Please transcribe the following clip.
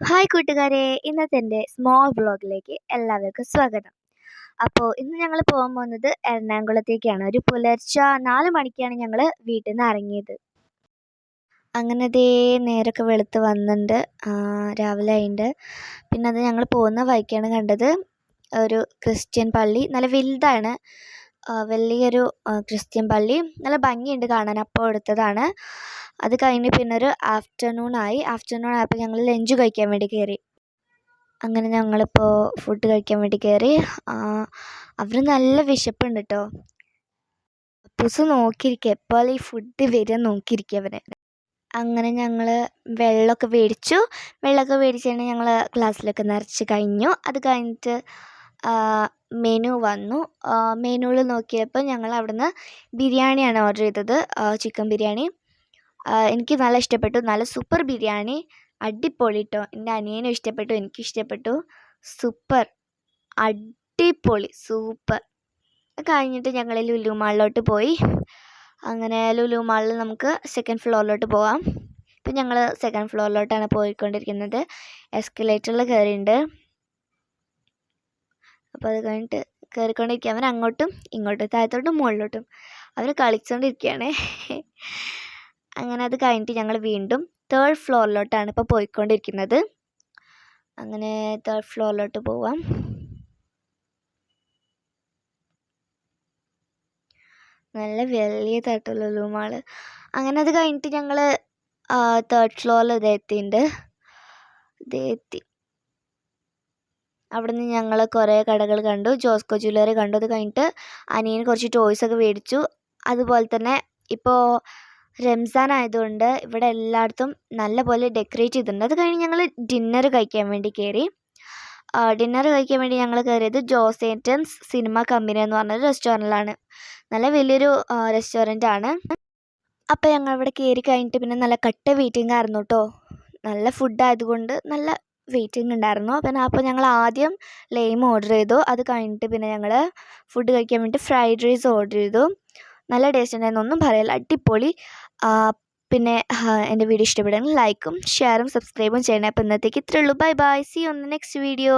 Hi കൂട്ടുകാരെ. ഇന്നത്തെ എന്റെ സ്മോൾ വ്ളോഗിലേക്ക് എല്ലാവർക്കും സ്വാഗതം. അപ്പോൾ ഇന്ന് ഞങ്ങൾ പോകാൻ പോകുന്നത് എറണാകുളത്തേക്കാണ്. ഒരു പുലർച്ചെ നാല് മണിക്കാണ് ഞങ്ങൾ വീട്ടിൽ നിന്ന് ഇറങ്ങിയത്. അങ്ങനെ ദേ നേരൊക്കെ വെളുത്ത് വന്നിട്ടുണ്ട് രാവിലെ ആയിട്ടുണ്ട് പിന്നെ അത് ഞങ്ങൾ പോകുന്ന വഴിക്കാണ് കണ്ടത്. ഒരു ക്രിസ്ത്യൻ പള്ളി. നല്ല വലുതാണ്. വലിയൊരു ക്രിസ്ത്യൻ പള്ളി. നല്ല ഭംഗിയുണ്ട് കാണാൻ. അപ്പോൾ എടുത്തതാണ്. അത് കഴിഞ്ഞ് ഒരു ആഫ്റ്റർനൂൺ ആയി. ആഫ്റ്റർനൂൺ ആയപ്പോൾ ഞങ്ങൾ ലഞ്ച് കഴിക്കാൻ വേണ്ടി കയറി അങ്ങനെ ഞങ്ങളിപ്പോൾ ഫുഡ് കഴിക്കാൻ വേണ്ടി കയറി അവർ നല്ല വിശപ്പുണ്ട് കേട്ടോ അപ്പൂസ് നോക്കിയിരിക്കുക എപ്പോൾ ഈ ഫുഡ് വരിക നോക്കിയിരിക്കുക അവരെ. അങ്ങനെ ഞങ്ങൾ വെള്ളമൊക്കെ മേടിച്ചു. വെള്ളമൊക്കെ മേടിച്ചാണ് ഞങ്ങൾ ക്ലാസ്സിലൊക്കെ നിറച്ച് കഴിഞ്ഞു. അത് കഴിഞ്ഞിട്ട് മെനു വന്നു. മെനുവിൽ നോക്കിയപ്പോൾ ഞങ്ങൾ അവിടുന്ന് ബിരിയാണിയാണ് ഓർഡർ ചെയ്തത്. ചിക്കൻ ബിരിയാണി. എനിക്ക് നല്ല ഇഷ്ടപ്പെട്ടു. നല്ല സൂപ്പർ ബിരിയാണി. അടിപൊളി കേട്ടോ എന്റെ അനിയനും ഇഷ്ടപ്പെട്ടു. എനിക്ക് ഇഷ്ടപ്പെട്ടു. സൂപ്പർ അടിപൊളി. സൂപ്പർ കഴിഞ്ഞിട്ട് ഞങ്ങൾ ലുലു മാളിലോട്ട് പോയി. അങ്ങനെ ലുലു മാളിൽ നമുക്ക് സെക്കൻഡ് ഫ്ലോറിലോട്ട് പോകാം ഇപ്പം ഞങ്ങൾ സെക്കൻഡ് ഫ്ലോറിലോട്ടാണ് പോയിക്കൊണ്ടിരിക്കുന്നത്. എസ്കലേറ്ററിൽ കയറിയിട്ടുണ്ട് അപ്പോൾ അത് കഴിഞ്ഞിട്ട് കയറിക്കൊണ്ടിരിക്കുക അവൻ അങ്ങോട്ടും ഇങ്ങോട്ടും താഴത്തോട്ടും മുകളിലോട്ടും. അവർ കളിച്ചുകൊണ്ടിരിക്കുകയാണ് അങ്ങനെ അത് കഴിഞ്ഞിട്ട് ഞങ്ങൾ വീണ്ടും തേർഡ് ഫ്ലോറിലോട്ടാണ് ഇപ്പോൾ പോയിക്കൊണ്ടിരിക്കുന്നത്. അങ്ങനെ തേർഡ് ഫ്ലോറിലോട്ട് പോവാം. നല്ല വലിയ തട്ടുള്ള റൂമാണ് അങ്ങനെ അത് കഴിഞ്ഞിട്ട് ഞങ്ങൾ തേർഡ് ഫ്ലോറിൽ ഇതെത്തിയിട്ടുണ്ട് ഇതെത്തി ഇത് അവിടെ നിന്ന് ഞങ്ങൾ കുറേ കടകൾ കണ്ടു. ജോസ്കോ ജ്വല്ലറി കണ്ടു. അത് കഴിഞ്ഞിട്ട് അനിയന് കുറച്ച് ടോയ്സ് ഒക്കെ മേടിച്ചു. അതുപോലെ തന്നെ ഇപ്പോൾ റംസാൻ ആയതുകൊണ്ട് ഇവിടെ എല്ലായിടത്തും നല്ലപോലെ ഡെക്കറേറ്റ് ചെയ്തിട്ടുണ്ട്. അത് കഴിഞ്ഞ് ഞങ്ങൾ ഡിന്നർ കഴിക്കാൻ വേണ്ടി കയറി. ഡിന്നർ കഴിക്കാൻ വേണ്ടി ഞങ്ങൾ കയറിയത് ജോസേറ്റൻസ് സിനിമ കമ്പനി എന്ന് പറഞ്ഞൊരു റെസ്റ്റോറന്റിലാണ് നല്ല വലിയൊരു റെസ്റ്റോറന്റ് ആണ്. അപ്പോൾ ഞങ്ങൾ ഇവിടെ കയറി കഴിഞ്ഞിട്ട് പിന്നെ നല്ല കട്ട വെയിറ്റിംഗ് ആയിരുന്നു കേട്ടോ നല്ല ഫുഡ് ആയതുകൊണ്ട് നല്ല വെയിറ്റിംഗ് ഉണ്ടായിരുന്നു. പിന്നെ അപ്പോൾ ഞങ്ങൾ ആദ്യം ലെയിം ഓർഡർ ചെയ്തു. അത് കഴിഞ്ഞിട്ട് പിന്നെ ഞങ്ങൾ ഫുഡ് കഴിക്കാൻ വേണ്ടി ഫ്രൈഡ് റൈസ് ഓർഡർ ചെയ്തു. നല്ല ടേസ്റ്റ് ഉണ്ടായിരുന്നു. ഒന്നും പറയില്ല. അടിപൊളി. പിന്നെ എന്റെ വീഡിയോ ഇഷ്ടപ്പെടുകയാണെങ്കിൽ ലൈക്കും ഷെയറും സബ്സ്ക്രൈബും ചെയ്യണേ. അപ്പോൾ ഇന്നത്തേക്ക് ഇത്രയേ ഉള്ളൂ. Bye bye see on next video